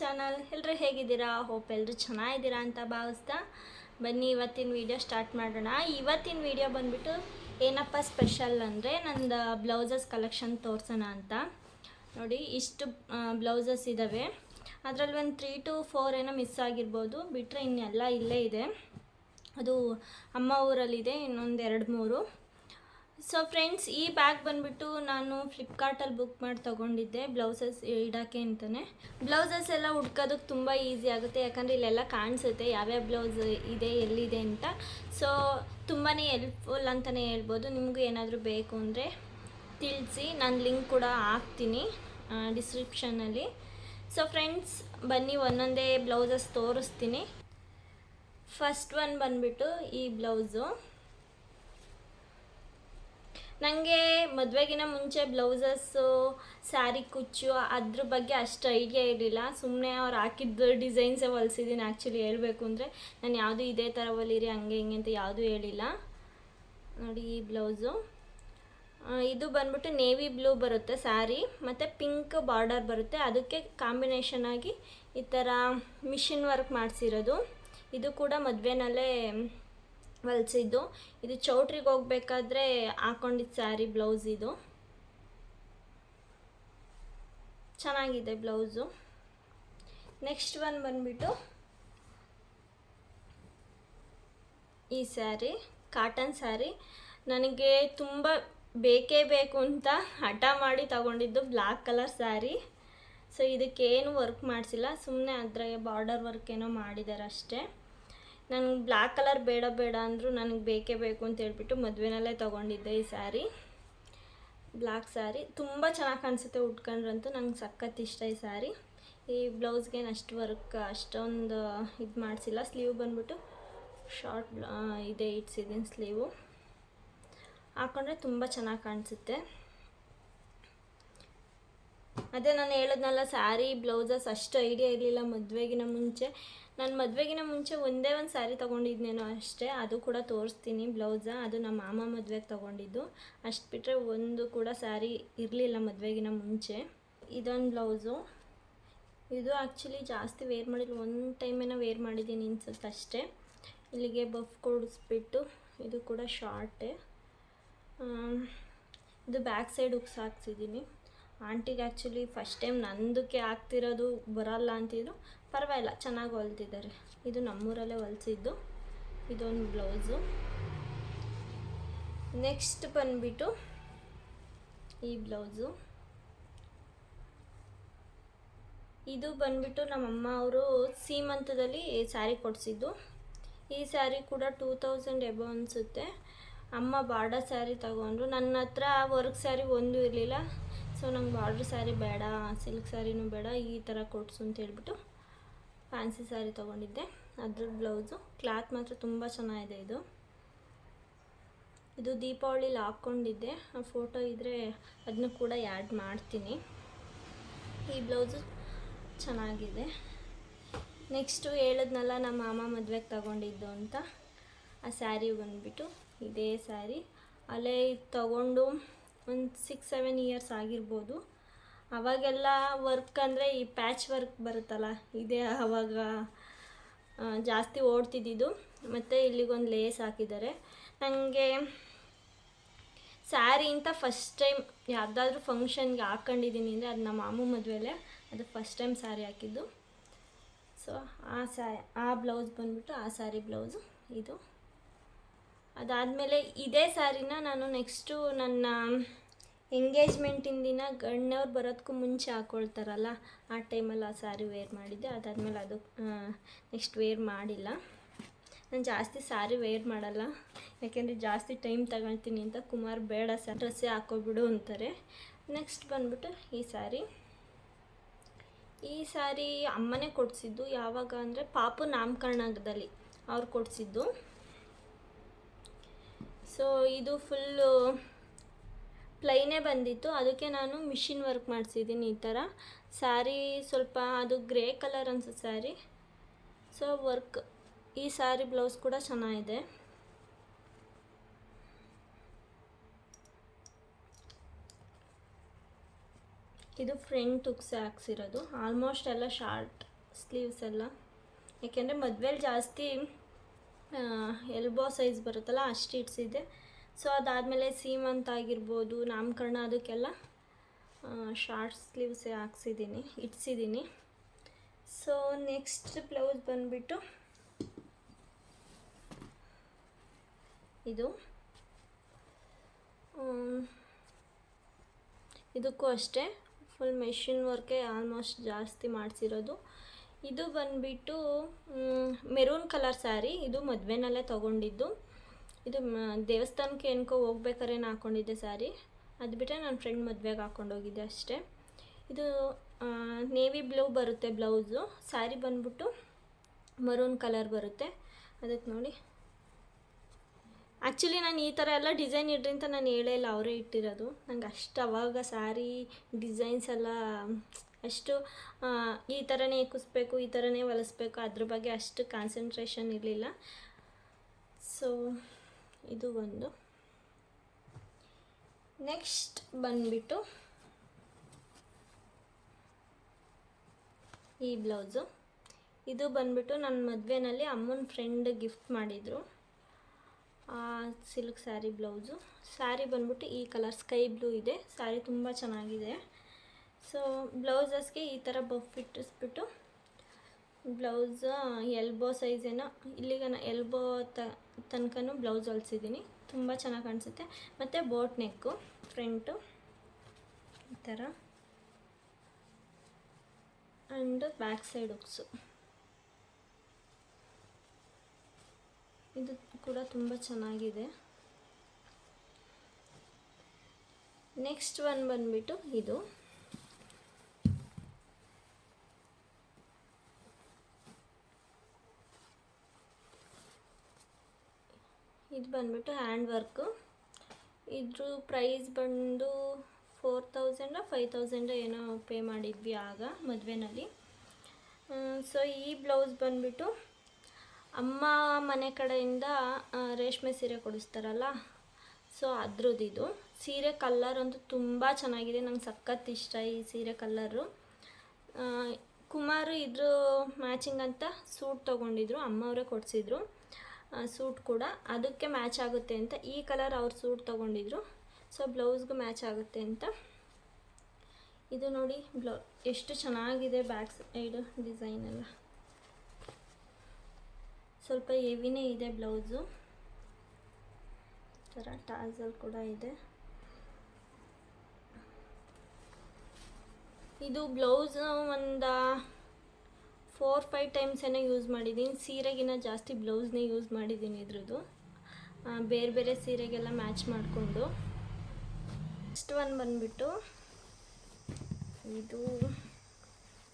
Channel. ಎಲ್ಲರೂ ಹೇಗಿದ್ದೀರಾ? Hope ಎಲ್ಲರೂ ಚೆನ್ನಾಗಿದ್ದೀರಾ ಅಂತ ಭಾವಿಸ್ತಾ ಬನ್ನಿ, ಇವತ್ತಿನ ವಿಡಿಯೋ ಸ್ಟಾರ್ಟ್ ಮಾಡೋಣ. ಇವತ್ತಿನ ವಿಡಿಯೋ ಬಂದುಬಿಟ್ಟು ಏನಪ್ಪ ಸ್ಪೆಷಲ್ ಅಂದರೆ ನಂದು ಬ್ಲೌಸಸ್ ಕಲೆಕ್ಷನ್ ತೋರಿಸೋಣ ಅಂತ. ನೋಡಿ, ಇಷ್ಟು ಬ್ಲೌಸಸ್ ಇದ್ದಾವೆ ಅದರಲ್ಲಿ ಒಂದು ತ್ರೀ ಟು ಫೋರ್ ಏನೋ ಮಿಸ್ ಆಗಿರ್ಬೋದು. ಬಿಟ್ಟರೆ ಇನ್ನೆಲ್ಲ ಇಲ್ಲೇ ಇದೆ. ಅದು ಅಮ್ಮ ಊರಲ್ಲಿದೆ, ಇನ್ನೊಂದು ಎರಡು ಮೂರು. ಸೊ ಫ್ರೆಂಡ್ಸ್ ಈ ಬ್ಯಾಗ್ ಬಂದ್ಬಿಟ್ಟು ನಾನು ಫ್ಲಿಪ್ಕಾರ್ಟಲ್ಲಿ ಬುಕ್ ಮಾಡಿ ತೊಗೊಂಡಿದ್ದೆ. ಬ್ಲೌಸಸ್ ಇಡೋಕ್ಕೆ ಅಂತಲೇ ಬ್ಲೌಸಸ್ ಎಲ್ಲ ಹುಡ್ಕೋದಕ್ಕೆ ತುಂಬ ಈಸಿ ಆಗುತ್ತೆ. ಯಾಕಂದರೆ ಇಲ್ಲೆಲ್ಲ ಕಾಣಿಸುತ್ತೆ. ಯಾವ್ಯಾವ ಬ್ಲೌಸ್ ಇದೆ, ಎಲ್ಲಿದೆ ಅಂತ. ಸೊ ತುಂಬಾ ಹೆಲ್ಪ್ಫುಲ್ ಅಂತಲೇ ಹೇಳ್ಬೋದು. ನಿಮಗೂ ಏನಾದರೂ ಬೇಕು ಅಂದರೆ ತಿಳಿಸಿ. ನಾನು ಲಿಂಕ್ ಕೂಡ ಹಾಕ್ತೀನಿ ಡಿಸ್ಕ್ರಿಪ್ಷನಲ್ಲಿ ಸೊ ಫ್ರೆಂಡ್ಸ್ ಬನ್ನಿ, ಒಂದೊಂದೇ ಬ್ಲೌಸಸ್ ತೋರಿಸ್ತೀನಿ. ಫಸ್ಟ್ ಒನ್ ಬಂದುಬಿಟ್ಟು ಈ ಬ್ಲೌಸು ನನಗೆ ಮದುವೆಗಿನ ಮುಂಚೆ ಬ್ಲೌಸಸ್ಸು, ಸ್ಯಾರಿ, ಕುಚ್ಚು ಅದ್ರ ಬಗ್ಗೆ ಅಷ್ಟು ಐಡಿಯಾ ಇರಲಿಲ್ಲ. ಸುಮ್ಮನೆ ಅವ್ರು ಹಾಕಿದ್ದ ಡಿಸೈನ್ಸೇ ಹೊಲಿಸಿದ್ದೀನಿ ಆ್ಯಕ್ಚುಲಿ ಹೇಳಬೇಕು ಅಂದರೆ. ನಾನು ಯಾವುದು ಇದೇ ಥರ ಹೊಲಿರಿ, ಹಂಗೆ ಹಿಂಗೆ ಅಂತ ಯಾವುದೂ ಹೇಳಿಲ್ಲ. ನೋಡಿ ಈ ಬ್ಲೌಸು. ಇದು ಬಂದ್ಬಿಟ್ಟು ನೇವಿ ಬ್ಲೂ ಬರುತ್ತೆ ಸ್ಯಾರಿ, ಮತ್ತು ಪಿಂಕ್ ಬಾರ್ಡರ್ ಬರುತ್ತೆ. ಅದಕ್ಕೆ ಕಾಂಬಿನೇಷನ್ ಆಗಿ ಈ ಥರ ಮಿಷಿನ್ ವರ್ಕ್ ಮಾಡಿಸಿರೋದು. ಇದು ಕೂಡ ಮದುವೆನಲ್ಲೇ ಹೊಲ್ಸಿದ್ದು ಇದು. ಚೌಟ್ರಿಗೆ ಹೋಗ್ಬೇಕಾದ್ರೆ ಹಾಕೊಂಡಿದ್ದ ಸ್ಯಾರಿ, ಬ್ಲೌಸ್ ಇದು. ಚೆನ್ನಾಗಿದೆ ಬ್ಲೌಸು. ನೆಕ್ಸ್ಟ್ ಒನ್ ಬಂದ್ಬಿಟ್ಟು ಈ ಸ್ಯಾರಿ, ಕಾಟನ್ ಸ್ಯಾರಿ. ನನಗೆ ತುಂಬ ಬೇಕೇ ಬೇಕು ಅಂತ ಹಠ ಮಾಡಿ ತಗೊಂಡಿದ್ದು ಬ್ಲ್ಯಾಕ್ ಕಲರ್ ಸ್ಯಾರಿ. ಸೊ ಇದಕ್ಕೇನು ವರ್ಕ್ ಮಾಡಿಸಿಲ್ಲ. ಸುಮ್ಮನೆ ಅದರ ಬಾರ್ಡರ್ ವರ್ಕ್ ಏನೋ ಮಾಡಿದ್ದಾರೆ ಅಷ್ಟೇ ನನಗೆ ಬ್ಲ್ಯಾಕ್ ಕಲರ್ ಬೇಡ ಬೇಡ ಅಂದರೂ ನನಗೆ ಬೇಕೇ ಬೇಕು ಅಂತ ಹೇಳ್ಬಿಟ್ಟು ಮದುವೆನಲ್ಲೇ ತೊಗೊಂಡಿದ್ದೆ ಈ ಸ್ಯಾರಿ. ಬ್ಲ್ಯಾಕ್ ಸ್ಯಾರಿ. ತುಂಬ ಚೆನ್ನಾಗಿ ಕಾಣಿಸುತ್ತೆ ಉಟ್ಕೊಂಡ್ರಂತೂ ನಂಗೆ ಸಖತ್ ಇಷ್ಟ ಈ ಸ್ಯಾರಿ. ಈ ಬ್ಲೌಸ್ಗೇನು ಅಷ್ಟು ವರ್ಕ್, ಅಷ್ಟೊಂದು ಇದು ಮಾಡಿಸಿಲ್ಲ. ಸ್ಲೀವ್ ಬಂದ್ಬಿಟ್ಟು ಶಾರ್ಟ್ ಇದೆ ಇಟ್ಸಿದ್ದೀನಿ ಸ್ಲೀವು. ಹಾಕೊಂಡ್ರೆ ತುಂಬ ಚೆನ್ನಾಗಿ ಕಾಣಿಸುತ್ತೆ. ಅದೇ ನಾನು ಹೇಳೋದ್ನಲ್ಲ ಸ್ಯಾರಿ ಬ್ಲೌಸಸ್ ಅಷ್ಟು ಐಡಿಯಾ ಇರಲಿಲ್ಲ ಮದುವೆಗಿನ ಮುಂಚೆ. ನಾನು ಮದುವೆಗಿನ ಮುಂಚೆ ಒಂದೇ ಒಂದು ಸ್ಯಾರಿ ತೊಗೊಂಡಿದ್ನೇನೋ ಅಷ್ಟೇ, ಅದು ಕೂಡ ತೋರಿಸ್ತೀನಿ ಬ್ಲೌಸ, ಅದು ನಮ್ಮ ಮಾಮ ಮದುವೆಗೆ ತೊಗೊಂಡಿದ್ದು. ಅಷ್ಟು ಬಿಟ್ಟರೆ ಒಂದು ಕೂಡ ಸ್ಯಾರಿ ಇರಲಿಲ್ಲ ಮದುವೆಗಿನ ಮುಂಚೆ. ಇದೊಂದು ಬ್ಲೌಸು. ಇದು ಆ್ಯಕ್ಚುಲಿ ಜಾಸ್ತಿ ವೇರ್ ಮಾಡಿಲ್ಲ, ಒಂದು ಟೈಮೇನ ವೇರ್ ಮಾಡಿದ್ದೀನಿ ಅನ್ಸುತ್ತೆ ಅಷ್ಟೇ. ಇಲ್ಲಿಗೆ ಬಫ್ ಕೊಡಿಸ್ಬಿಟ್ಟು, ಇದು ಕೂಡ ಶಾರ್ಟೇ ಇದು ಬ್ಯಾಕ್ ಸೈಡ್ ಉಕ್ಸ್ ಹಾಕ್ಸಿದ್ದೀನಿ. ಆಂಟಿಗೆ ಆ್ಯಕ್ಚುಲಿ ಫಸ್ಟ್ ಟೈಮ್ ನಂದಕ್ಕೆ ಆಗ್ತಿರೋದು ಬರಲ್ಲ ಅಂತಿದ್ರು, ಪರವಾಗಿಲ್ಲ, ಚೆನ್ನಾಗಿ ಹೊಲ್ತಿದ್ದಾರೆ. ಇದು ನಮ್ಮೂರಲ್ಲೇ ಹೊಲ್ಸಿದ್ದು. ಇದೊಂದು ಬ್ಲೌಸು. ನೆಕ್ಸ್ಟ್ ಬಂದ್ಬಿಟ್ಟು ಈ ಬ್ಲೌಸು. ಇದು ಬಂದ್ಬಿಟ್ಟು ನಮ್ಮಮ್ಮ ಅವರು ಸೀಮಂತದಲ್ಲಿ ಸ್ಯಾರಿ ಕೊಡಿಸಿದ್ದು. ಈ ಸ್ಯಾರಿ ಕೂಡ ಟೂ ತೌಸಂಡ್ ಎಬೋ ಅನಿಸುತ್ತೆ. ಅಮ್ಮ ಬಾರ್ಡರ್ ಸ್ಯಾರಿ ತಗೊಂಡ್ರು. ನನ್ನ ಹತ್ರ ವರ್ಕ್ ಸ್ಯಾರಿ ಒಂದು ಇರಲಿಲ್ಲ. ಸೊ ನಂಗೆ ಬಾರ್ಡ್ರ್ ಸ್ಯಾರಿ ಬೇಡ, ಸಿಲ್ಕ್ ಸ್ಯಾರಿನೂ ಬೇಡ, ಈ ಥರ ಕೊಡ್ಸು ಅಂತ ಹೇಳ್ಬಿಟ್ಟು ಫ್ಯಾನ್ಸಿ ಸ್ಯಾರಿ ತೊಗೊಂಡಿದ್ದೆ. ಅದ್ರ ಬ್ಲೌಸು, ಕ್ಲಾತ್ ಮಾತ್ರ ತುಂಬ ಚೆನ್ನಾಗಿದೆ ಇದು. ಇದು ದೀಪಾವಳಿಲಿ ಹಾಕ್ಕೊಂಡಿದ್ದೆ. ಆ ಫೋಟೋ ಇದ್ದರೆ ಅದನ್ನು ಕೂಡ ಆ್ಯಡ್ ಮಾಡ್ತೀನಿ. ಈ ಬ್ಲೌಸು ಚೆನ್ನಾಗಿದೆ. ನೆಕ್ಸ್ಟು ಹೇಳಿದ್ನಲ್ಲ, ನಮ್ಮ ಮಾಮ ಮದುವೆಗೆ ತಗೊಂಡಿದ್ದು ಅಂತ. ಆ ಸ್ಯಾರಿ ಬಂದುಬಿಟ್ಟು ಇದೇ ಸ್ಯಾರಿ. ಅಲ್ಲೇ ತಗೊಂಡು ಒಂದು ಸಿಕ್ಸ್ ಸೆವೆನ್ ಇಯರ್ಸ್ ಆಗಿರ್ಬೋದು. ಅವಾಗೆಲ್ಲ ವರ್ಕ್ ಅಂದರೆ ಈ ಪ್ಯಾಚ್ ವರ್ಕ್ ಬರುತ್ತಲ್ಲ, ಇದೇ ಅವಾಗ ಜಾಸ್ತಿ ಓಡ್ತಿದ್ದಿದ್ದು. ಮತ್ತು ಇಲ್ಲಿಗೊಂದು ಲೇಸ್ ಹಾಕಿದ್ದಾರೆ. ನನಗೆ ಸ್ಯಾರಿ ಅಂತ ಫಸ್ಟ್ ಟೈಮ್ ಯಾವುದಾದ್ರೂ ಫಂಕ್ಷನ್ಗೆ ಹಾಕ್ಕೊಂಡಿದ್ದೀನಿ ಅಂದರೆ ಅದು ನಮ್ಮ ಮಾಮೂ ಮದುವೆಲೆ, ಅದು ಫಸ್ಟ್ ಟೈಮ್ ಸ್ಯಾರಿ ಹಾಕಿದ್ದು. ಸೊ ಆ ಸ್ಯಾ ಆ ಬ್ಲೌಸ್ ಬಂದ್ಬಿಟ್ಟು ಆ ಸ್ಯಾರಿ ಬ್ಲೌಸು ಇದು. ಅದಾದಮೇಲೆ ಇದೇ ಸ್ಯಾರಿನ ನಾನು ನೆಕ್ಸ್ಟು ನನ್ನ ಎಂಗೇಜ್ಮೆಂಟಿನ ದಿನ ಗಣ್ಣವ್ರು ಬರೋದಕ್ಕೂ ಮುಂಚೆ ಹಾಕ್ಕೊಳ್ತಾರಲ್ಲ ಆ ಟೈಮಲ್ಲಿ ಆ ಸ್ಯಾರಿ ವೇರ್ ಮಾಡಿದ್ದೆ. ಅದಾದಮೇಲೆ ಅದು ನೆಕ್ಸ್ಟ್ ವೇರ್ ಮಾಡಿಲ್ಲ. ನಾನು ಜಾಸ್ತಿ ಸ್ಯಾರಿ ವೇರ್ ಮಾಡಲ್ಲ. ಯಾಕೆಂದರೆ ಜಾಸ್ತಿ ಟೈಮ್ ತಗೊಳ್ತೀನಿ ಅಂತ ಕುಮಾರ್ ಬೇಡ ಸರ್, ಡ್ರೆಸ್ಸೇ ಹಾಕೋಬಿಡು ಅಂತಾರೆ. ನೆಕ್ಸ್ಟ್ ಬಂದ್ಬಿಟ್ಟು ಈ ಸ್ಯಾರಿ ಈ ಸ್ಯಾರಿ ಅಮ್ಮನೇ ಕೊಡಿಸಿದ್ದು ಯಾವಾಗ ಅಂದರೆ ಪಾಪು ನಾಮಕರಣದಲ್ಲಿ ಅವ್ರು ಕೊಡಿಸಿದ್ದು. ಸೊ ಇದು ಫುಲ್ಲು ಪ್ಲೈನೇ ಬಂದಿತ್ತು. ಅದಕ್ಕೆ ನಾನು ಮಿಷಿನ್ ವರ್ಕ್ ಮಾಡಿಸಿದ್ದೀನಿ ಈ ಥರ ಸ್ಯಾರಿ ಸ್ವಲ್ಪ ಅದು ಗ್ರೇ ಕಲರ್ ಅನ್ಸುತ್ತೆ ಸ್ಯಾರಿ ಸೊ ವರ್ಕ್ ಈ ಸ್ಯಾರಿ ಬ್ಲೌಸ್ ಕೂಡ ಚೆನ್ನಾಗಿದೆ. ಇದು ಫ್ರಂಟ್ ಉಕ್ಸೆ ಹಾಕ್ಸಿರೋದು. ಆಲ್ಮೋಸ್ಟ್ ಎಲ್ಲ ಶಾರ್ಟ್ ಸ್ಲೀವ್ಸ್ ಎಲ್ಲ. ಯಾಕೆಂದರೆ ಮದುವೆಲಿ ಜಾಸ್ತಿ ಎಲ್ಬೋ ಸೈಜ್ ಬರುತ್ತಲ್ಲ, ಅಷ್ಟು ಇಡ್ಸಿದ್ದೆ. ಸೊ ಅದಾದಮೇಲೆ ಸೀಮಂತ ಆಗಿರ್ಬೋದು, ನಾಮಕರಣ ಅದಕ್ಕೆಲ್ಲ ಶಾರ್ಟ್ ಸ್ಲೀವ್ಸೇ ಹಾಕ್ಸಿದ್ದೀನಿ, ಇಡ್ಸಿದ್ದೀನಿ. ಸೊ ನೆಕ್ಸ್ಟ್ ಬ್ಲೌಸ್ ಬಂದುಬಿಟ್ಟು, ಇದು. ಇದಕ್ಕೂ ಅಷ್ಟೇ ಫುಲ್ ಮೆಷಿನ್ ವರ್ಕೇ ಆಲ್ಮೋಸ್ಟ್ ಜಾಸ್ತಿ ಮಾಡಿಸಿರೋದು. ಇದು ಬಂದುಬಿಟ್ಟು ಮೆರೂನ್ ಕಲರ್ ಸ್ಯಾರಿ ಇದು ಮದುವೆನಲ್ಲೇ ತೊಗೊಂಡಿದ್ದು. ಇದು ದೇವಸ್ಥಾನಕ್ಕೆ ಏನಕೋ ಹೋಗ್ಬೇಕಾದ್ರೆ ಹಾಕ್ಕೊಂಡಿದ್ದೆ ಸ್ಯಾರಿ ಅದು ಬಿಟ್ಟರೆ ನನ್ನ ಫ್ರೆಂಡ್ ಮದುವೆಗೆ ಹಾಕ್ಕೊಂಡೋಗಿದ್ದೆ ಅಷ್ಟೇ. ಇದು ನೇವಿ ಬ್ಲೂ ಬರುತ್ತೆ ಬ್ಲೌಸು ಸ್ಯಾರಿ ಬಂದ್ಬಿಟ್ಟು ಮರೂನ್ ಕಲರ್ ಬರುತ್ತೆ. ಅದಕ್ಕೆ ನೋಡಿ. ಆ್ಯಕ್ಚುಲಿ ನಾನು ಈ ಥರ ಎಲ್ಲ ಡಿಸೈನ್ ಇಡ್ರಿ ಅಂತ ನಾನು ಹೇಳೇ ಇಲ್ಲ, ಅವರೇ ಇಟ್ಟಿರೋದು. ನಂಗೆ ಅಷ್ಟು ಅವಾಗ ಸ್ಯಾರಿ ಡಿಸೈನ್ಸ್ ಎಲ್ಲ ಅಷ್ಟು ಈ ಥರನೇ ಕುಸ್ಬೇಕು, ಈ ಥರನೇ ಹೊಲಿಸ್ಬೇಕು, ಅದ್ರ ಬಗ್ಗೆ ಅಷ್ಟು ಕಾನ್ಸಂಟ್ರೇಷನ್ ಇರಲಿಲ್ಲ. ಸೊ ಇದು ಒಂದು. ನೆಕ್ಸ್ಟ್ ಬಂದ್ಬಿಟ್ಟು ಈ ಬ್ಲೌಸು ಇದು ಬಂದ್ಬಿಟ್ಟು ನನ್ನ ಮದುವೆನಲ್ಲಿ ಅಮ್ಮನ ಫ್ರೆಂಡ್ ಗಿಫ್ಟ್ ಮಾಡಿದರು. ಸಿಲ್ಕ್ ಸ್ಯಾರಿ ಬ್ಲೌಸು ಸ್ಯಾರಿ ಬಂದ್ಬಿಟ್ಟು ಈ ಕಲರ್ ಸ್ಕೈ ಬ್ಲೂ ಇದೆ. ಸ್ಯಾರಿ ತುಂಬ ಚೆನ್ನಾಗಿದೆ. ಸೊ ಬ್ಲೌಸಸ್ಗೆ ಈ ಥರ ಬಫ್ ಇಟ್ಟಿಸ್ಬಿಟ್ಟು ಬ್ಲೌಸ್ ಎಲ್ಬೋ ಸೈಜೇನೋ ಇಲ್ಲಿಗೆ ಎಲ್ಬೋ ತ, ತನಕನೂ ಬ್ಲೌಸ್ ಹೊಲ್ಸಿದ್ದೀನಿ. ತುಂಬ ಚೆನ್ನಾಗಿ ಕಾಣಿಸುತ್ತೆ. ಮತ್ತು ಬೋಟ್ ನೆಕ್ಕು ಫ್ರಂಟು ಈ ಥರ ಆ್ಯಂಡ್ ಬ್ಯಾಕ್ ಸೈಡ್ ಉಕ್ಸು ಇದು ಕೂಡ ತುಂಬ ಚೆನ್ನಾಗಿದೆ. ನೆಕ್ಸ್ಟ್ ಒನ್ ಬಂದ್ಬಿಟ್ಟು ಇದು. ಇದು ಬಂದುಬಿಟ್ಟು ಹ್ಯಾಂಡ್ ವರ್ಕು. ಇದ್ರ ಪ್ರೈಸ್ ಬಂದು ಫೋರ್ ತೌಸಂಡ, ಫೈವ್ ತೌಸಂಡ ಏನೋ ಪೇ ಮಾಡಿದ್ವಿ ಆಗ ಮದುವೆನಲ್ಲಿ. ಸೊ ಈ ಬ್ಲೌಸ್ ಬಂದ್ಬಿಟ್ಟು ಅಮ್ಮ ಮನೆ ಕಡೆಯಿಂದ ರೇಷ್ಮೆ ಸೀರೆ ಕೊಡಿಸ್ತಾರಲ್ಲ, ಸೊ ಅದ್ರದ್ದು ಇದು ಸೀರೆ ಕಲ್ಲರ್ ಅಂತೂ ತುಂಬ ಚೆನ್ನಾಗಿದೆ, ನಂಗೆ ಸಖತ್ ಇಷ್ಟ ಈ ಸೀರೆ ಕಲ್ಲರು ಕುಮಾರು ಇದ್ರ ಮ್ಯಾಚಿಂಗ್ ಅಂತ ಸೂಟ್ ತೊಗೊಂಡಿದ್ರು, ಅಮ್ಮವರೇ ಕೊಡಿಸಿದ್ರು. ಸೂಟ್ ಕೂಡ ಅದಕ್ಕೆ ಮ್ಯಾಚ್ ಆಗುತ್ತೆ ಅಂತ ಈ ಕಲರ್ ಅವ್ರು ಸೂಟ್ ತೊಗೊಂಡಿದ್ರು. ಸೊ, ಬ್ಲೌಸ್ಗೂ ಮ್ಯಾಚ್ ಆಗುತ್ತೆ ಅಂತ. ಇದು ನೋಡಿ, ಬ್ಲೌ, ಎಷ್ಟು ಚೆನ್ನಾಗಿದೆ ಬ್ಯಾಕ್ ಸೈಡ್ ಡಿಸೈನ್ ಎಲ್ಲ. ಸ್ವಲ್ಪ ಹೆವಿನೇ ಇದೆ ಬ್ಲೌಸು. ಥರ ಟಾಸಲ್ ಕೂಡ ಇದೆ. ಇದು ಬ್ಲೌಸ್ ಒಂದು ಫೋರ್ ಫೈವ್ ಟೈಮ್ಸ್ ಏನೋ ಯೂಸ್ ಮಾಡಿದ್ದೀನಿ ಸೀರೆಗಿನ್ನ ಜಾಸ್ತಿ ಬ್ಲೌಸ್ನೇ ಯೂಸ್ ಮಾಡಿದ್ದೀನಿ ಇದ್ರದ್ದು. ಬೇರೆ ಬೇರೆ ಸೀರೆಗೆಲ್ಲ ಮ್ಯಾಚ್ ಮಾಡಿಕೊಂಡು. ನೆಕ್ಸ್ಟ್ ಒನ್ ಬಂದ್ಬಿಟ್ಟು ಇದು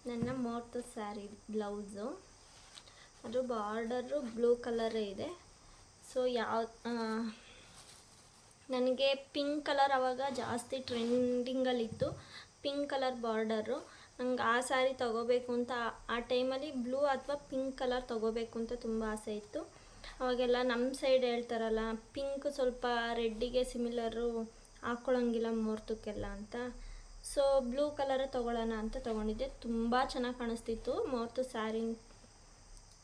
ನನ್ನ ಮೋರ್ತು ಸ್ಯಾರಿ ಬ್ಲೌಸು ಅದು ಬಾರ್ಡರು ಬ್ಲೂ ಕಲರೇ ಇದೆ. ಸೊ ಯಾವ ನನಗೆ ಪಿಂಕ್ ಕಲರ್ ಅವಾಗ ಜಾಸ್ತಿ ಟ್ರೆಂಡಿಂಗಲ್ಲಿತ್ತು ಪಿಂಕ್ ಕಲರ್ ಬಾರ್ಡರು ನಂಗೆ ಆ ಸ್ಯಾರಿ ತೊಗೋಬೇಕು ಅಂತ ಆ- ಟೈಮಲ್ಲಿ ಬ್ಲೂ ಅಥವಾ ಪಿಂಕ್ ಕಲರ್ ತೊಗೋಬೇಕು ಅಂತ ತುಂಬ ಆಸೆ ಇತ್ತು. ಅವಾಗೆಲ್ಲ ನಮ್ಮ ಸೈಡ್ ಹೇಳ್ತಾರಲ್ಲ ಪಿಂಕ್ ಸ್ವಲ್ಪ ರೆಡ್ಡಿಗೆ ಸಿಮಿಲರು ಹಾಕ್ಕೊಳ್ಳೋಂಗಿಲ್ಲ ಮುಹೂರ್ತಕ್ಕೆಲ್ಲ ಅಂತ. ಸೊ ಬ್ಲೂ ಕಲರೇ ತೊಗೊಳ್ಳೋಣ ಅಂತ ತೊಗೊಂಡಿದ್ದೆ. ತುಂಬ ಚೆನ್ನಾಗಿ ಕಾಣಿಸ್ತಿತ್ತು. ಮುಹೂರ್ತ ಸ್ಯಾರಿ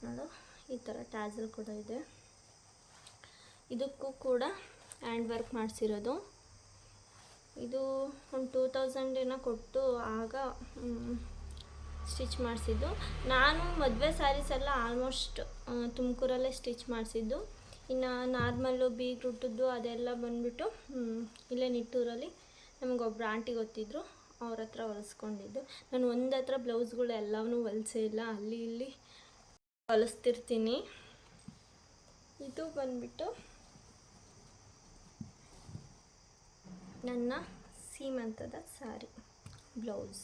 ನೋಡು ಈ ಥರ ಟ್ಯಾಸಲ್ ಕೂಡ ಇದೆ. ಇದಕ್ಕೂ ಕೂಡ ಹ್ಯಾಂಡ್ ವರ್ಕ್ ಮಾಡಿಸಿರೋದು. ಇದು ಒಂದು ಟೂ ತೌಸಂಡ್ ಏನೋ ಕೊಟ್ಟು ಆಗ ಸ್ಟಿಚ್ ಮಾಡಿಸಿದ್ದು. ನಾನು ಮದುವೆ ಸ್ಯಾರೀಸ್ ಎಲ್ಲ ಆಲ್ಮೋಸ್ಟ್ ತುಮಕೂರಲ್ಲೇ ಸ್ಟಿಚ್ ಮಾಡಿಸಿದ್ದು. ಇನ್ನು ನಾರ್ಮಲ್ಲು, ಬೀಗ್ ರೂಟದ್ದು ಅದೆಲ್ಲ ಬಂದುಬಿಟ್ಟು ಇಲ್ಲೇ ನಿಟ್ಟೂರಲ್ಲಿ ನಮಗೊಬ್ರು ಆಂಟಿ ಗೊತ್ತಿದ್ರು, ಅವ್ರ ಹತ್ರ ಹೊಲಿಸ್ಕೊಂಡಿದ್ದು. ನಾನು ಒಂದು ಹತ್ರ ಬ್ಲೌಸ್ಗಳು ಎಲ್ಲವನ್ನೂ ಹೊಲಿಸೇ ಇಲ್ಲ. ಅಲ್ಲಿ ಇಲ್ಲಿ ಹೊಲಿಸ್ತಿರ್ತೀನಿ. ಇದು ಬಂದ್ಬಿಟ್ಟು ನನ್ನ ಸೀಮಂತದ ಸ್ಯಾರಿ ಬ್ಲೌಸ್.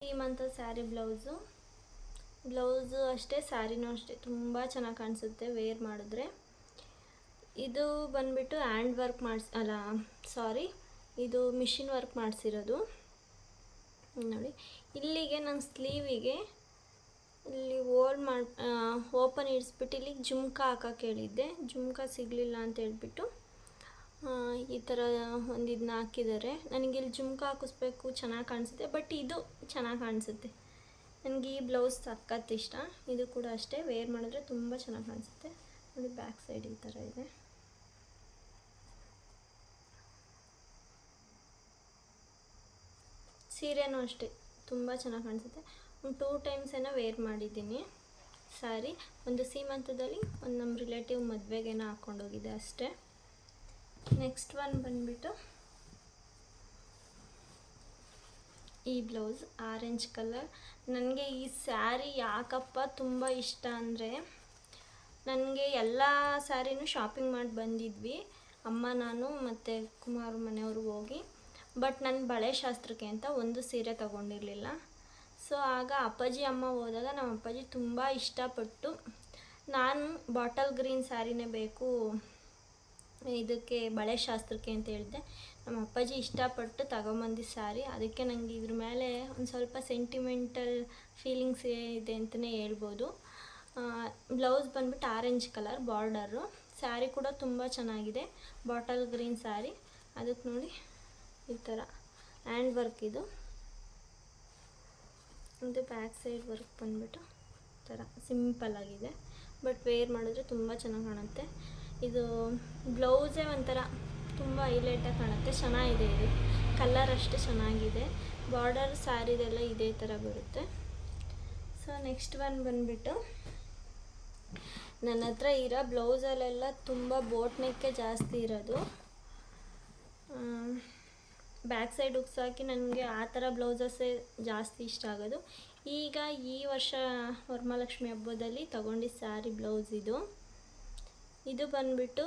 ಸೀಮಂತ ಸ್ಯಾರಿ ಬ್ಲೌಸು. ಬ್ಲೌಸು ಅಷ್ಟೇ ಸ್ಯಾರಿನೂ ಅಷ್ಟೇ. ತುಂಬ ಚೆನ್ನಾಗಿ ಕಾಣಿಸುತ್ತೆ ವೇರ್ ಮಾಡಿದ್ರೆ. ಇದು ಬಂದ್ಬಿಟ್ಟು ಹ್ಯಾಂಡ್ ವರ್ಕ್ ಮಾಡಿಸ್, ಅಲ್ಲ, ಸಾರಿ. ಇದು ಮಿಷಿನ್ ವರ್ಕ್ ಮಾಡಿಸಿರೋದು. ನೋಡಿ, ಇಲ್ಲಿಗೆ ನನ್ನ ಸ್ಲೀವಿಗೆ ಇಲ್ಲಿ ಓಲ್ ಮಾಡಿ ಓಪನ್ ಇಡಿಸ್ಬಿಟ್ಟು ಇಲ್ಲಿಗೆ ಜುಮ್ಕ ಹಾಕೋಕ್ಕೆ ಹೇಳಿದ್ದೆ. ಜುಮ್ಕ ಸಿಗಲಿಲ್ಲ ಅಂತ ಹೇಳ್ಬಿಟ್ಟು. ಈ ಥರ ಒಂದು ಇದನ್ನ ಹಾಕಿದ್ದಾರೆ ನನಗೆ ಇಲ್ಲಿ ಜುಮ್ಕ ಹಾಕಿಸ್ಬೇಕು, ಚೆನ್ನಾಗಿ ಕಾಣಿಸುತ್ತೆ. ಬಟ್ ಇದು ಚೆನ್ನಾಗಿ ಕಾಣಿಸುತ್ತೆ. ನನಗೆ ಈ ಬ್ಲೌಸ್ ಸಖತ್ ಇಷ್ಟ. ಇದು ಕೂಡ ಅಷ್ಟೇ. ವೇರ್ ಮಾಡಿದ್ರೆ ತುಂಬ ಚೆನ್ನಾಗಿ ಕಾಣಿಸುತ್ತೆ. ನೋಡಿ ಬ್ಯಾಕ್ ಸೈಡ್ ಈ ಥರ ಇದೆ. ಸೀರೆನೂ ಅಷ್ಟೇ. ತುಂಬ ಚೆನ್ನಾಗಿ ಕಾಣಿಸುತ್ತೆ. ಒಂದು ಟೂ ಟೈಮ್ಸ್ ಏನೋ ವೇರ್ ಮಾಡಿದ್ದೀನಿ. ಸ್ಯಾರಿ ಒಂದು ಸೀಮಂತದಲ್ಲಿ ಒಂದು ನಮ್ಮ ರಿಲೇಟಿವ್ ಮದುವೆಗೇನೋ ಹಾಕ್ಕೊಂಡೋಗಿದೆ ಅಷ್ಟೇ. ನೆಕ್ಸ್ಟ್ ಒನ್ ಬಂದ್ಬಿಟ್ಟು ಈ ಬ್ಲೌಸ್ ಆರೆಂಜ್ ಕಲರ್ ನನಗೆ ಈ ಸ್ಯಾರಿ ಯಾಕಪ್ಪ ತುಂಬ ಇಷ್ಟ ಅಂದರೆ ನನಗೆ ಎಲ್ಲ ಸ್ಯಾರಿನೂ ಶಾಪಿಂಗ್ ಮಾಡಿ ಬಂದಿದ್ವಿ. ಅಮ್ಮ, ನಾನು ಮತ್ತು ಕುಮಾರ್ ಮನೆಯವರು ಹೋಗಿ. ಬಟ್ ನನ್ನ ಬಳೆ ಶಾಸ್ತ್ರಕ್ಕೆ ಅಂತ ಒಂದು ಸೀರೆ ತಗೊಂಡಿರಲಿಲ್ಲ. ಸೊ ಆಗ ಅಪ್ಪಾಜಿ ಅಮ್ಮ ಹೋದಾಗ ನಮ್ಮ ಅಪ್ಪಾಜಿ ತುಂಬ ಇಷ್ಟಪಟ್ಟು ನಾನು ಬಾಟಲ್ ಗ್ರೀನ್ ಸ್ಯಾರಿನೇ ಬೇಕು ಇದಕ್ಕೆ ಬಳೆ ಶಾಸ್ತ್ರಕ್ಕೆ ಅಂತ ಹೇಳಿದೆ ನಮ್ಮ ಅಪ್ಪಾಜಿ ಇಷ್ಟಪಟ್ಟು ತಗೊಂಬಂದಿ ಸ್ಯಾರಿ ಅದಕ್ಕೆ ನನಗೆ ಇದ್ರ ಮೇಲೆ ಒಂದು ಸ್ವಲ್ಪ ಸೆಂಟಿಮೆಂಟಲ್ ಫೀಲಿಂಗ್ಸ್ ಇದೆ ಅಂತಲೇ ಹೇಳ್ಬೋದು. ಬ್ಲೌಸ್ ಬಂದ್ಬಿಟ್ಟು ಆರೆಂಜ್ ಕಲರ್ ಬಾರ್ಡರು ಸ್ಯಾರಿ ಕೂಡ ತುಂಬ ಚೆನ್ನಾಗಿದೆ. ಬಾಟಲ್ ಗ್ರೀನ್ ಸ್ಯಾರಿ ಅದಕ್ಕೆ ನೋಡಿ ಈ ಥರ ಹ್ಯಾಂಡ್ ವರ್ಕ್ ಇದು. ಇದು ಬ್ಯಾಕ್ ಸೈಡ್ ವರ್ಕ್ ಬಂದ್ಬಿಟ್ಟು ಥರ ಸಿಂಪಲ್ ಆಗಿದೆ. ಬಟ್ ವೇರ್ ಮಾಡಿದ್ರೆ ತುಂಬ ಚೆನ್ನಾಗಿ ಕಾಣುತ್ತೆ. ಇದು ಬ್ಲೌಸೇ ಒಂಥರ ತುಂಬ ಹೈಲೈಟಾಗಿ ಕಾಣುತ್ತೆ, ಚೆನ್ನಾಗಿದೆ ಇದು. ಕಲರ್ ಅಷ್ಟೇ ಚೆನ್ನಾಗಿದೆ. ಬಾರ್ಡರ್ ಸ್ಯಾರಿದೆಲ್ಲ ಇದೇ ಥರ ಬರುತ್ತೆ. ಸೊ ನೆಕ್ಸ್ಟ್ ಒನ್ ಬಂದುಬಿಟ್ಟು ನನ್ನ ಹತ್ರ ಇರೋ ಬ್ಲೌಸಲ್ಲೆಲ್ಲ ತುಂಬ ಬೋಟ್ ನೆಕ್ಕೆ ಜಾಸ್ತಿ ಇರೋದು. ಬ್ಯಾಕ್ ಸೈಡ್ ಹಾಕಿ ನನಗೆ ಆ ಥರ ಬ್ಲೌಸಸ್ಸೇ ಜಾಸ್ತಿ ಇಷ್ಟ ಆಗೋದು. ಈಗ ಈ ವರ್ಷ ವರಮಹಾಲಕ್ಷ್ಮಿ ಹಬ್ಬದಲ್ಲಿ ತಗೊಂಡಿದ್ದ ಸ್ಯಾರಿ ಬ್ಲೌಸ್ ಇದು. ಇದು ಬಂದ್ಬಿಟ್ಟು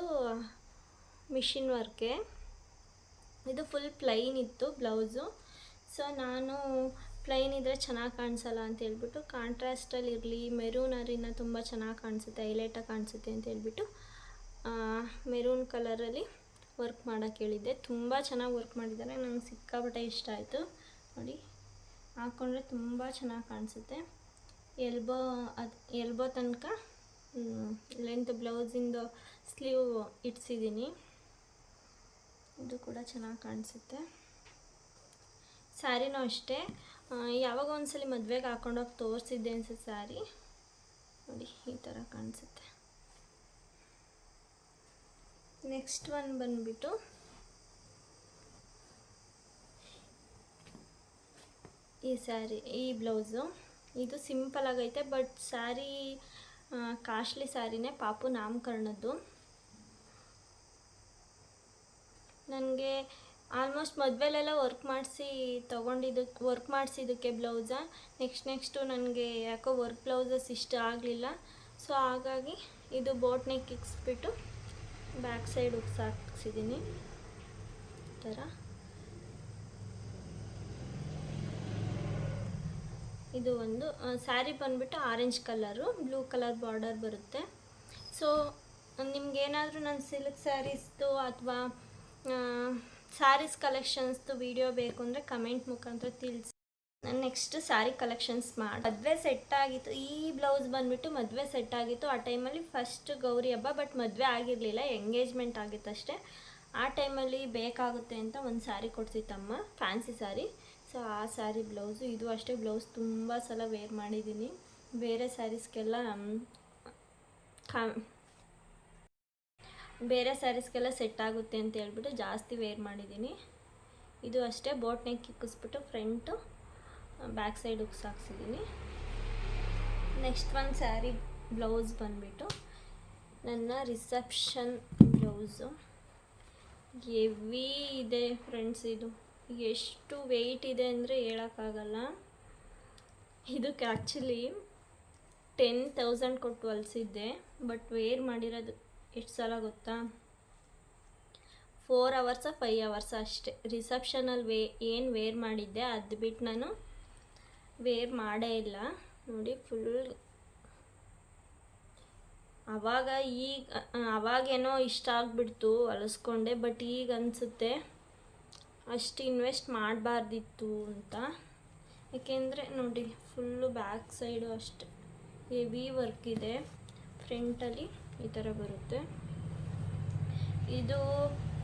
ಮಿಷಿನ್ ವರ್ಕೆ. ಇದು ಫುಲ್ ಪ್ಲೈನ್ ಇತ್ತು ಬ್ಲೌಸು. ಸೊ ನಾನು ಪ್ಲೈನ್ ಇದ್ದರೆ ಚೆನ್ನಾಗಿ ಕಾಣಿಸಲ್ಲ ಅಂತ ಹೇಳ್ಬಿಟ್ಟು ಕಾಂಟ್ರಾಸ್ಟಲ್ಲಿ ಇರಲಿ ಮೆರೂನ್ ಅರಿನ ತುಂಬ ಚೆನ್ನಾಗಿ ಕಾಣಿಸುತ್ತೆ ಹೈಲೈಟಾಗಿ ಕಾಣಿಸುತ್ತೆ ಅಂತ ಹೇಳ್ಬಿಟ್ಟು ಮೆರೂನ್ ಕಲರಲ್ಲಿ ವರ್ಕ್ ಮಾಡೋಕ್ಕೆ ಹೇಳಿದ್ದೆ. ತುಂಬ ಚೆನ್ನಾಗಿ ವರ್ಕ್ ಮಾಡಿದ್ದಾರೆ. ನಂಗೆ ಸಿಕ್ಕಾಪಟ್ಟೆ ಇಷ್ಟ ಆಯಿತು. ನೋಡಿ ಹಾಕ್ಕೊಂಡ್ರೆ ತುಂಬ ಚೆನ್ನಾಗಿ ಕಾಣಿಸುತ್ತೆ. ಎಲ್ಬೋ ಅದು ಎಲ್ಬೋ ತನಕ ಲೆಂತ್ ಬ್ಲೌಸಿಂದು ಸ್ಲೀವ್ ಇಟ್ಸಿದ್ದೀನಿ ಇದು ಕೂಡ ಚೆನ್ನಾಗಿ ಕಾಣಿಸುತ್ತೆ. ಸ್ಯಾರಿನೂ ಅಷ್ಟೇ. ಯಾವಾಗ ಒಂದ್ಸಲಿ ಮದುವೆಗೆ ಹಾಕೊಂಡೋಗಿ ತೋರಿಸಿದ್ದೆ ಅನ್ಸುತ್ತೆ ಸ್ಯಾರಿ ನೋಡಿ, ಈ ಥರ ಕಾಣಿಸುತ್ತೆ. ನೆಕ್ಸ್ಟ್ ಒನ್ ಬಂದ್ಬಿಟ್ಟು ಈ ಸ್ಯಾರಿ ಈ ಬ್ಲೌಸು ಇದು ಸಿಂಪಲ್ ಆಗೈತೆ ಬಟ್ ಸ್ಯಾರಿ ಕಾಸ್ಟ್ಲಿ ಸಾರಿನೇ ಪಾಪು ನಾಮಕರಣದ್ದು. ನನಗೆ ಆಲ್ಮೋಸ್ಟ್ ಮದುವೆಲೆಲ್ಲ ವರ್ಕ್ ಮಾಡಿಸಿ ತೊಗೊಂಡಿದ್ದಕ್ಕೆ ವರ್ಕ್ ಮಾಡಿಸಿದ್ದಕ್ಕೆ ಬ್ಲೌಸ. ನೆಕ್ಸ್ಟ್, ನೆಕ್ಸ್ಟು ನನಗೆ ಯಾಕೋ ವರ್ಕ್ ಬ್ಲೌಸಸ್ ಇಷ್ಟ ಆಗಲಿಲ್ಲ. ಸೊ, ಹಾಗಾಗಿ ಇದು ಬೋಟ್ ನೆಕ್ ಇಕ್ಸ್ಬಿಟ್ಟು ಬ್ಯಾಕ್ ಸೈಡ್ ಉಕ್ಸಾಕ್ಸಿದ್ದೀನಿ ಈ ಥರ. ಇದು ಒಂದು ಸ್ಯಾರಿ ಬಂದುಬಿಟ್ಟು orange colour blue colour border ಬರುತ್ತೆ. ಸೊ ನಿಮ್ಗೇನಾದರೂ ನನ್ನ ಸಿಲ್ಕ್ ಸ್ಯಾರೀಸ್ದು ಅಥವಾ ಸ್ಯಾರೀಸ್ ಕಲೆಕ್ಷನ್ಸ್ದು ವಿಡಿಯೋ ಬೇಕು ಅಂದರೆ ಕಮೆಂಟ್ ಮುಖಾಂತರ ತಿಳಿಸಿ. ನಾನು ನೆಕ್ಸ್ಟ್ ಸ್ಯಾರಿ ಕಲೆಕ್ಷನ್ಸ್ ಮಾಡಿ, ಮದುವೆ ಸೆಟ್ ಆಗಿತ್ತು, ಈ ಬ್ಲೌಸ್ ಬಂದುಬಿಟ್ಟು ಮದುವೆ ಸೆಟ್ ಆಗಿತ್ತು. ಆ ಟೈಮಲ್ಲಿ ಫಸ್ಟ್ ಗೌರಿ ಹಬ್ಬ ಬಟ್ ಮದುವೆ ಆಗಿರಲಿಲ್ಲ ಎಂಗೇಜ್ಮೆಂಟ್ ಆಗಿತ್ತು ಅಷ್ಟೇ ಆ ಟೈಮಲ್ಲಿ ಬೇಕಾಗುತ್ತೆ ಅಂತ ಒಂದು ಸ್ಯಾರಿ ಕೊಡ್ತಿತ್ತಮ್ಮ ಫ್ಯಾನ್ಸಿ ಸ್ಯಾರಿ ಸೊ ಆ ಸ್ಯಾರಿ ಬ್ಲೌಸು ಇದು ಅಷ್ಟೇ ಬ್ಲೌಸ್ ತುಂಬ ಸಲ ವೇರ್ ಮಾಡಿದ್ದೀನಿ ಬೇರೆ ಸ್ಯಾರೀಸ್ಗೆಲ್ಲ ಕಾ, ಬೇರೆ ಸ್ಯಾರೀಸ್ಗೆಲ್ಲ ಸೆಟ್ ಆಗುತ್ತೆ ಅಂತ ಹೇಳ್ಬಿಟ್ಟು ಜಾಸ್ತಿ ವೇರ್ ಮಾಡಿದ್ದೀನಿ ಇದು ಅಷ್ಟೇ ಬೋಟ್ ನೆಕ್ ಇಕ್ಕಿಸ್ಬಿಟ್ಟು ಫ್ರಂಟು ಬ್ಯಾಕ್ ಸೈಡ್ ಉಕ್ಸ್ ಹಾಕ್ಸಿದ್ದೀನಿ ನೆಕ್ಸ್ಟ್ ಒಂದು ಸ್ಯಾರಿ ಬ್ಲೌಸ್ ಬಂದುಬಿಟ್ಟು, ನನ್ನ ರಿಸೆಪ್ಷನ್ ಬ್ಲೌಸು ಎವಿ ಇದೆ ಫ್ರೆಂಡ್ಸ್ ಇದು. ಎಷ್ಟು ವೆಯ್ಟ್ ಇದೆ ಅಂದರೆ ಹೇಳೋಕ್ಕಾಗಲ್ಲ. ಇದಕ್ಕೆ ಆ್ಯಕ್ಚುಲಿ ಟೆನ್ ತೌಸಂಡ್ ಕೊಟ್ಟು ಹೊಲಿಸಿದ್ದೆ ಬಟ್ ವೇರ್ ಮಾಡಿರೋದು ಎಷ್ಟು ಸಲ ಗೊತ್ತಾ? ಫೋರ್ ಅವರ್ಸ ಫೈವ್ ಅವರ್ಸ ಅಷ್ಟೇ. ರಿಸೆಪ್ಷನಲ್ಲಿ ವೇ ಏನು ವೇರ್ ಮಾಡಿದ್ದೆ ಅದು ಬಿಟ್ಟು ನಾನು ವೇರ್ ಮಾಡೇ ಇಲ್ಲ. ನೋಡಿ ಫುಲ್ ಆವಾಗ ಈಗ ಅವಾಗೇನೋ ಇಷ್ಟ ಆಗಿಬಿಡ್ತು ಹೊಲಿಸ್ಕೊಂಡೆ ಬಟ್ ಈಗ ಅನಿಸುತ್ತೆ ಅಷ್ಟು ಇನ್ವೆಸ್ಟ್ ಮಾಡಬಾರ್ದಿತ್ತು ಅಂತ. ಏಕೆಂದರೆ ನೋಡಿ ಫುಲ್ಲು ಬ್ಯಾಕ್ ಸೈಡು ಅಷ್ಟು. ಹೆವಿ ವರ್ಕ್ ಇದೆ. ಫ್ರಂಟಲ್ಲಿ ಈ ಥರ ಬರುತ್ತೆ. ಇದು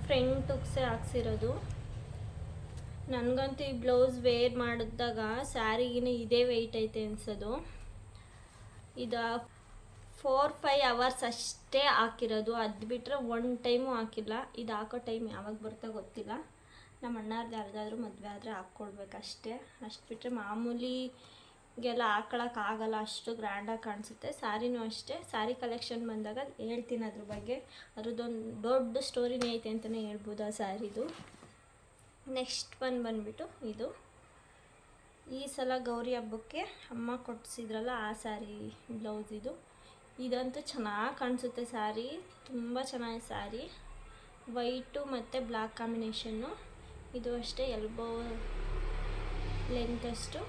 ಫ್ರಂಟ್ ಉಕ್ಸೆ ಹಾಕ್ಸಿರೋದು. ನನಗಂತೂ ಈ ಬ್ಲೌಸ್ ವೇರ್ ಮಾಡಿದಾಗ ಸ್ಯಾರಿಗಿನ ಇದೇ ವೆಯ್ಟ್ ಐತೆ ಅನ್ಸೋದು. ಇದು ಫೋರ್ ಫೈ ಅವರ್ಸ್ ಅಷ್ಟೇ ಹಾಕಿರೋದು. ಅದು ಬಿಟ್ಟರೆ ಒನ್ ಟೈಮು ಹಾಕಿಲ್ಲ. ಇದು ಹಾಕೋ ಟೈಮ್ ಯಾವಾಗ ಬರ್ತಾ ಗೊತ್ತಿಲ್ಲ. ನಮ್ಮ ಅಣ್ಣಾರ್ದು ಯಾರ್ದಾದ್ರೂ ಮದುವೆ ಆದರೆ ಹಾಕ್ಕೊಡ್ಬೇಕಷ್ಟೇ. ಅಷ್ಟು ಬಿಟ್ಟರೆ ಮಾಮೂಲಿಗೆಲ್ಲ ಹಾಕೊಳಕ್ಕಾಗಲ್ಲ ಅಷ್ಟು ಗ್ರ್ಯಾಂಡಾಗಿ ಕಾಣಿಸುತ್ತೆ. ಸ್ಯಾರಿನೂ ಅಷ್ಟೇ. ಸ್ಯಾರಿ ಕಲೆಕ್ಷನ್ ಬಂದಾಗ ಹೇಳ್ತೀನಿ ಅದ್ರ ಬಗ್ಗೆ. ಅದ್ರದ್ದೊಂದು ದೊಡ್ಡ ಸ್ಟೋರಿನೇ ಐತೆ ಅಂತಲೇ ಹೇಳ್ಬೋದು ಆ ಸ್ಯಾರಿದು ನೆಕ್ಸ್ಟ್ ಒನ್ ಬಂದ್ಬಿಟ್ಟು ಇದು. ಈ ಸಲ ಗೌರಿ ಹಬ್ಬಕ್ಕೆ ಅಮ್ಮ ಕೊಡಿಸಿದ್ರಲ್ಲ ಆ ಸ್ಯಾರಿ ಬ್ಲೌಸ್ ಇದು. ಇದಂತೂ ಚೆನ್ನಾಗಿ ಕಾಣಿಸುತ್ತೆ ಸ್ಯಾರಿ ತುಂಬ ಚೆನ್ನಾಗಿ ಸ್ಯಾರಿ ವೈಟು ಮತ್ತು ಬ್ಲ್ಯಾಕ್ ಕಾಂಬಿನೇಷನ್ನು ಇದು ಅಷ್ಟೇ ಎಲ್ಬೋ ಲೆಂತಷ್ಟು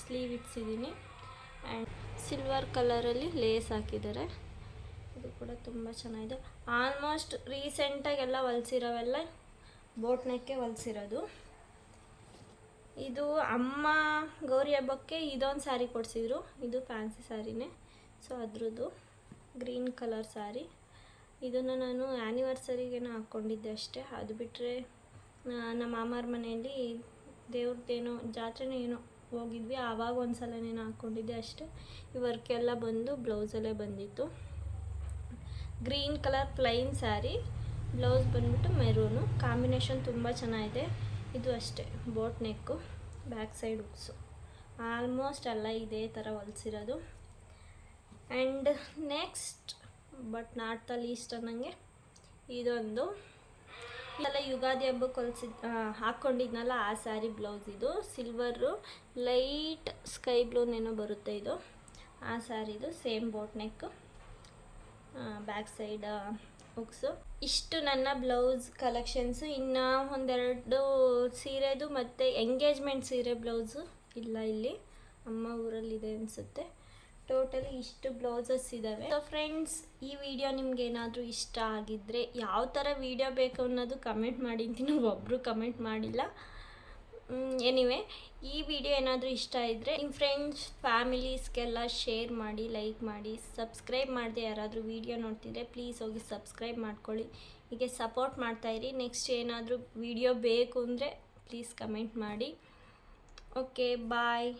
ಸ್ಲೀವ್ ಇಟ್ಸಿದ್ದೀನಿ ಆ್ಯಂಡ್ ಸಿಲ್ವರ್ ಕಲರಲ್ಲಿ ಲೇಸ್ ಹಾಕಿದ್ದಾರೆ. ಇದು ಕೂಡ ತುಂಬ ಚೆನ್ನಾಗಿದೆ. ಆಲ್ಮೋಸ್ಟ್ ರೀಸೆಂಟಾಗೆಲ್ಲ ಹೊಲ್ಸಿರೋವೆಲ್ಲ ಬೋಟ್ ನೆಕ್ಕೆ ಹೊಲ್ಸಿರೋದು. ಇದು ಅಮ್ಮ ಗೌರಿ ಹಬ್ಬಕ್ಕೆ ಇದೊಂದು ಸ್ಯಾರಿ ಕೊಡಿಸಿದ್ರು. ಇದು ಫ್ಯಾನ್ಸಿ ಸ್ಯಾರಿನೇ ಸೊ ಅದ್ರದ್ದು ಗ್ರೀನ್ ಕಲರ್ ಸ್ಯಾರಿ ಇದನ್ನು ನಾನು ಆ್ಯನಿವರ್ಸರಿಗೇನೋ ಹಾಕ್ಕೊಂಡಿದ್ದೆ ಅಷ್ಟೇ. ಅದು ಬಿಟ್ಟರೆ ನಮ್ಮ ಮಾಮಾರ ಮನೆಯಲ್ಲಿ ದೇವ್ರದ್ದೇನೋ, ಜಾತ್ರೆನೇ ಏನೋ ಹೋಗಿದ್ವಿ. ಆವಾಗ ಒಂದು ಸಲನೇನೋ ಹಾಕ್ಕೊಂಡಿದ್ದೆ ಅಷ್ಟೇ. ಈ ವರ್ಕೆಲ್ಲ ಬಂದು ಬ್ಲೌಸಲ್ಲೇ ಬಂದಿತ್ತು. Green colour plain sari, blouse ಬಂದ್ಬಿಟ್ಟು ಮೆರೂನು. ಕಾಂಬಿನೇಷನ್ ತುಂಬ ಚೆನ್ನಾಗಿದೆ. ಇದು ಅಷ್ಟೇ, boat neck, back side hooks. Almost ಎಲ್ಲ ಇದೇ ಥರ ಹೊಲ್ಸಿರೋದು. And next, but not the least ಅನ್ನಂಗೆ, ಇದೊಂದು ಇದೆಲ್ಲ ಯುಗಾದಿ ಹಬ್ಬಕ್ಕೆ ಹೊಲ್ಸಿದ್ ಹಾಕ್ಕೊಂಡಿದ್ನಲ್ಲ ಆ ಸ್ಯಾರಿ ಬ್ಲೌಸ್ ಇದು. ಸಿಲ್ವರು ಲೈಟ್ ಸ್ಕೈ ಬ್ಲೂನೇನೋ ಬರುತ್ತೆ ಇದು. ಆ ಸ್ಯಾರಿದು same boat neck back side hooks ಇಷ್ಟು ನನ್ನ ಬ್ಲೌಸ್ ಕಲೆಕ್ಷನ್ಸು ಇನ್ನು ಒಂದೆರಡು ಸೀರೆದು ಮತ್ತು ಎಂಗೇಜ್ಮೆಂಟ್ ಸೀರೆ ಬ್ಲೌಸು ಇಲ್ಲ ಇಲ್ಲಿ. ಅಮ್ಮ ಊರಲ್ಲಿದೆ ಅನಿಸುತ್ತೆ. ಟೋಟಲಿ ಇಷ್ಟು ಬ್ಲೌಸಸ್ ಇದ್ದಾವೆ ಸೊ ಫ್ರೆಂಡ್ಸ್ ಈ ವಿಡಿಯೋ ನಿಮ್ಗೆ ಏನಾದರೂ ಇಷ್ಟ ಆಗಿದ್ದರೆ ಯಾವ ಥರ ವಿಡಿಯೋ ಬೇಕು ಅನ್ನೋದು ಕಮೆಂಟ್ ಮಾಡಿ. ಅಂತ ನೀವು ಒಬ್ಬರು ಕಮೆಂಟ್ ಮಾಡಿಲ್ಲ ಎನಿವೆ ಈ ವಿಡಿಯೋ ಏನಾದರೂ ಇಷ್ಟ ಇದ್ದರೆ ನಿಮ್ಮ ಫ್ರೆಂಡ್ಸ್ ಫ್ಯಾಮಿಲೀಸ್ಗೆಲ್ಲ ಶೇರ್ ಮಾಡಿ ಲೈಕ್ ಮಾಡಿ ಸಬ್ಸ್ಕ್ರೈಬ್ ಮಾಡದೆ ಯಾರಾದರೂ ವಿಡಿಯೋ ನೋಡ್ತಿದ್ರೆ ಪ್ಲೀಸ್ ಹೋಗಿ ಸಬ್ಸ್ಕ್ರೈಬ್ ಮಾಡ್ಕೊಳ್ಳಿ. ಹೀಗೆ ಸಪೋರ್ಟ್ ಮಾಡ್ತಾಯಿರಿ ನೆಕ್ಸ್ಟ್ ಏನಾದರೂ ವಿಡಿಯೋ ಬೇಕು ಅಂದರೆ ಪ್ಲೀಸ್ ಕಮೆಂಟ್ ಮಾಡಿ. Okay bye